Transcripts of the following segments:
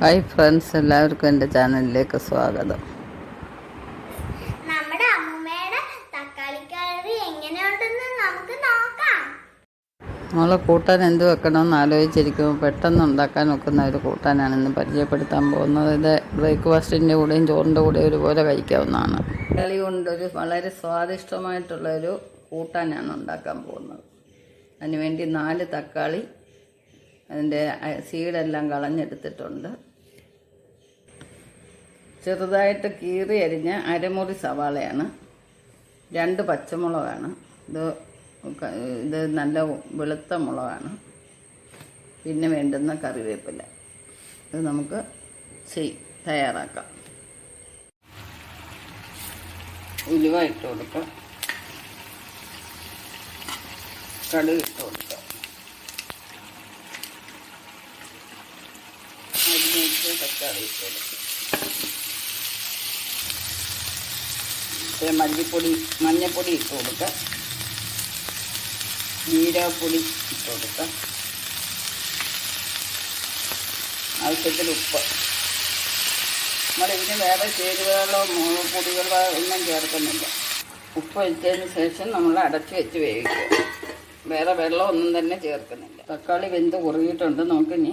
Hi friends എല്ലാവർക്കും എന്റെ ചാനലിലേക്ക് സ്വാഗതം. നമ്മുടെ അമ്മൂമ്മയുടെ തക്കാളിക്കറി എങ്ങനെയുണ്ടെന്ന് നമുക്ക് നോക്കാം. നമ്മളെ കൂട്ടാൻ എന്ത് വെക്കണമെന്ന് ആലോചിച്ചിരിക്കുമ്പോൾ പെട്ടെന്ന് ഉണ്ടാക്കാൻ വെക്കുന്ന ഒരു കൂട്ടാനാണ് ഇന്ന് പരിചയപ്പെടുത്താൻ പോകുന്നത്. ഇത് ബ്രേക്ക്ഫാസ്റ്റിന്റെ കൂടെയും ചോറിന്റെ കൂടെയും ഒരുപോലെ കഴിക്കാവുന്നതാണ്. കളി കൊണ്ടൊരു വളരെ സ്വാദിഷ്ടമായിട്ടുള്ളൊരു കൂട്ടാനാണ് ഉണ്ടാക്കാൻ പോകുന്നത്. അതിനുവേണ്ടി നാല് തക്കാളി അതിന്റെ സീഡെല്ലാം കളഞ്ഞെടുത്തിട്ടുണ്ട്. ചെറുതായിട്ട് കീറി അരിഞ്ഞ അരമുറി സവാളയാണ്. രണ്ട് പച്ചമുളകാണ്. ഇത് ഇത് നല്ല വെളുത്ത മുളകാണ്. പിന്നെ വേണ്ടുന്ന കറിവേപ്പില. ഇത് നമുക്ക് ചെയ് തയ്യാറാക്കാം. ഉലുവ ഇട്ട് കൊടുക്കാം. കടുക് ഇട്ട് കൊടുക്കാം. തക്കാളി ഇട്ട് കൊടുക്കാം മല്ലിപ്പൊടി മഞ്ഞൾപ്പൊടി ഇട്ട് കൊടുക്കാം. ജീരകപ്പൊടി ഇട്ട് കൊടുക്കുക ആവശ്യത്തിൽ ഉപ്പ്. നമ്മളിതിന് വേറെ ചേരുവകളോ മുളക് പൊടികളോ ഒന്നും ചേർക്കുന്നില്ല. ഉപ്പ് വെച്ചതിന് ശേഷം നമ്മൾ അടച്ചു വെച്ച് വേവിക്കുക. വേറെ വെള്ളമൊന്നും തന്നെ ചേർക്കുന്നില്ല. തക്കാളി വെന്ത് കുറുകിയിട്ടുണ്ട്. നമുക്കിനി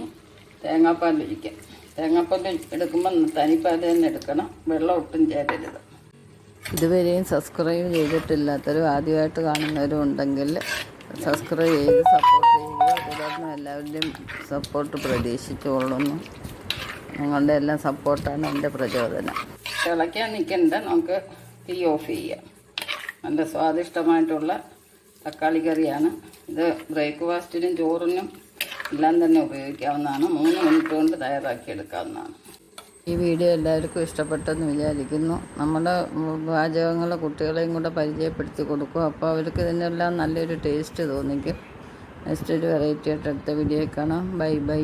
തേങ്ങാപ്പാൽ ഒഴിക്കാം തേങ്ങാപ്പാൽ എടുക്കുമ്പോൾ തനിപ്പാൽ തന്നെ എടുക്കണം. വെള്ളം ഒട്ടും ചേരരുത്. ഇതുവരെയും സബ്സ്ക്രൈബ് ചെയ്തിട്ടില്ലാത്തവരും ആദ്യമായിട്ട് കാണുന്നവരും ഉണ്ടെങ്കിൽ സബ്സ്ക്രൈബ് ചെയ്ത് സപ്പോർട്ട് ചെയ്യുക. തുടർന്ന് എല്ലാവരുടെയും സപ്പോർട്ട് പ്രതീക്ഷിച്ചുകൊള്ളുന്നു. നിങ്ങളുടെ എല്ലാം സപ്പോർട്ടാണ് എന്റെ പ്രചോദനം. തിളയ്ക്കാൻ നിൽക്കണ്ട നമുക്ക് തീ ഓഫ് ചെയ്യാം. നല്ല സ്വാദിഷ്ടമായിട്ടുള്ള തക്കാളി കറിയാണ്. ഇത് ബ്രേക്ക്ഫാസ്റ്റിനും ചോറിനും എല്ലാം തന്നെ ഉപയോഗിക്കാവുന്നതാണ്. മൂന്ന് മിനിറ്റ് കൊണ്ട് തയ്യാറാക്കി എടുക്കാവുന്നതാണ്. ഈ വീഡിയോ എല്ലാവർക്കും ഇഷ്ടപ്പെട്ടെന്ന് വിചാരിക്കുന്നു. നമ്മുടെ പാചകങ്ങൾ കുട്ടികളെയും കൂടെ പരിചയപ്പെടുത്തി കൊടുക്കും. അപ്പോൾ അവർക്ക് ഇതിനെല്ലാം നല്ലൊരു ടേസ്റ്റ് തോന്നിക്കും. നെക്സ്റ്റ് ഒരു വെറൈറ്റി ആയിട്ട് അടുത്ത വീഡിയോ കാണാം. Bye bye.